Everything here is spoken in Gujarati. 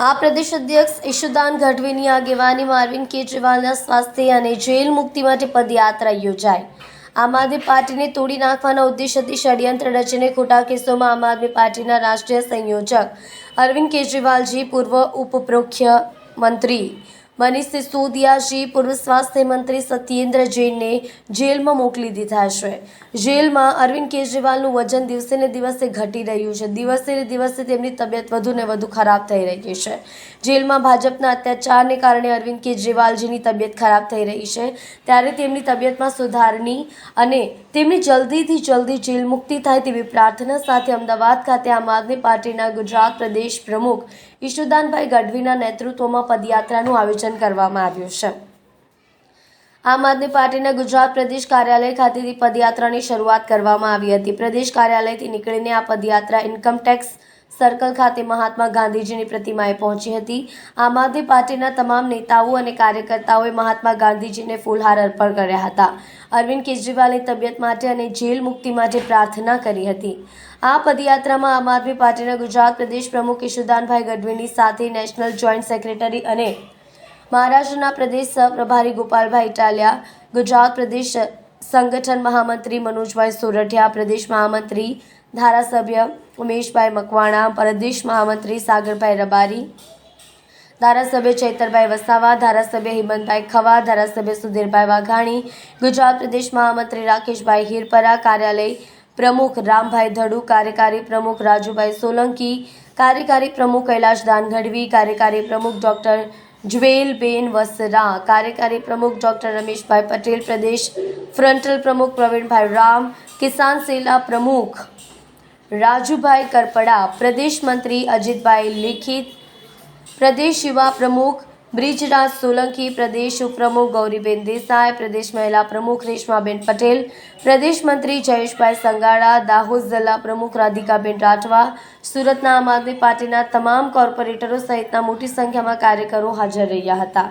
આ પ્રદેશ અધ્યક્ષ ઈશુદાન ગઢવીની આગેવાનીમાં અરવિંદ કેજરીવાલના સ્વાસ્થ્ય અને જેલ મુક્તિ માટે પદયાત્રા યોજાઈ. આમ આદમી પાર્ટીને તોડી નાખવાના ઉદ્દેશ્યથી ષડયંત્ર રચીને ખોટા કેસોમાં આમ આદમી પાર્ટીના રાષ્ટ્રીય સંયોજક અરવિંદ કેજરીવાલજી પૂર્વ ઉપમુખ્યમંત્રી મનીષ સિસોદિયાજી પૂર્વ સ્વાસ્થ્ય મંત્રી સત્યેન્દ્ર જૈનને જેલમાં મોકલી દીધા છે. જેલમાં અરવિંદ કેજરીવાલનું વજન દિવસે ને દિવસે ઘટી રહ્યું છે. દિવસે ને દિવસે તેમની તબિયત વધુ ને વધુ ખરાબ થઈ રહી છે. જેલમાં ભાજપના અત્યાચારને કારણે અરવિંદ કેજરીવાલજીની તબિયત ખરાબ થઈ રહી છે. ત્યારે તેમની તબિયતમાં સુધારની અને તેમની જલ્દીથી જલ્દી જેલ મુક્તિ થાય તેવી પ્રાર્થના સાથે અમદાવાદ ખાતે આમ આદમી પાર્ટીના ગુજરાત પ્રદેશ પ્રમુખ ઈશુદાનભાઈ ગઢવીના નેતૃત્વમાં પદયાત્રાનું આયોજન કરવામાં આવ્યું છે. આમ આદમી પાર્ટીના ગુજરાત પ્રદેશ કાર્યાલય ખાતેથી પદયાત્રાની શરૂઆત કરવામાં આવી હતી. પ્રદેશ કાર્યાલયથી નીકળીને આ પદયાત્રા ઇન્કમટેક્સ સર્કલ ખાતે મહાત્મા ગાંધીજીની પ્રતિમાએ પહોંચી હતી. આમ આદમી પાર્ટીના તમામ નેતાઓ અને કાર્યકર્તાઓએ મહાત્મા ગાંધીજીને ફૂલહાર અર્પણ કર્યા હતા. અરવિંદ કેજરીવાલની તબિયત માટે અને જેલ મુક્તિ માટે પ્રાર્થના કરી હતી. આ પદયાત્રામાં આમ આદમી પાર્ટીના ગુજરાત પ્રદેશ પ્રમુખ ઈશુદાનભાઈ ગઢવીની સાથે નેશનલ જોઈન્ટ સેક્રેટરી અને મહારાષ્ટ્રના પ્રદેશ પ્રભારી ગોપાલભાઈ ઇટાલિયા ગુજરાત પ્રદેશ સંગઠન મહામંત્રી મનોજભાઈ સોરઠિયા, પ્રદેશ મહામંત્રી ધારાસભ્ય ઉમેશભાઈ મકવાણા, પ્રદેશ મહામંત્રી સાગરભાઈ રબારી, ધારાસભ્ય ચૈતરભાઈ વસાવા, ધારાસભ્ય હિમંતભાઈ ખવા, ધારાસભ્ય સુધીરભાઈ વાઘાણી, ગુજરાત પ્રદેશ મહામંત્રી રાકેશભાઈ હિરપરા, કાર્યાલય પ્રમુખ રામભાઈ ધડુ, કાર્યકારી પ્રમુખ રાજુભાઈ સોલંકી, કાર્યકારી પ્રમુખ કૈલાશ દાનગઢવી, કાર્યકારી પ્રમુખ ડોક્ટર જ્વેલબેન વસરા કાર્યકારી પ્રમુખ ડોક્ટર રમેશભાઈ પટેલ પ્રદેશ ફ્રન્ટલ પ્રમુખ પ્રવીણભાઈ રામ કિસાન સેલા પ્રમુખ રાજુભાઈ કરપડા પ્રદેશ મંત્રી અજીતભાઈ લેખિત પ્રદેશ યુવા પ્રમુખ બ્રિજરાજ સોલંકી પ્રદેશ ઉપપ્રમુખ ગૌરીબેન દેસાઈ, પ્રદેશ મહિલા પ્રમુખ રેશમાબેન પટેલ, પ્રદેશ મંત્રી જયેશભાઈ સંગાડા, દાહોદ જિલ્લા પ્રમુખ રાધિકાબેન રાઠવા, સુરતના આમ આદમી પાર્ટીના તમામ કોર્પોરેટરો સહિતના મોટી સંખ્યામાં કાર્યકરો હાજર રહ્યા હતા.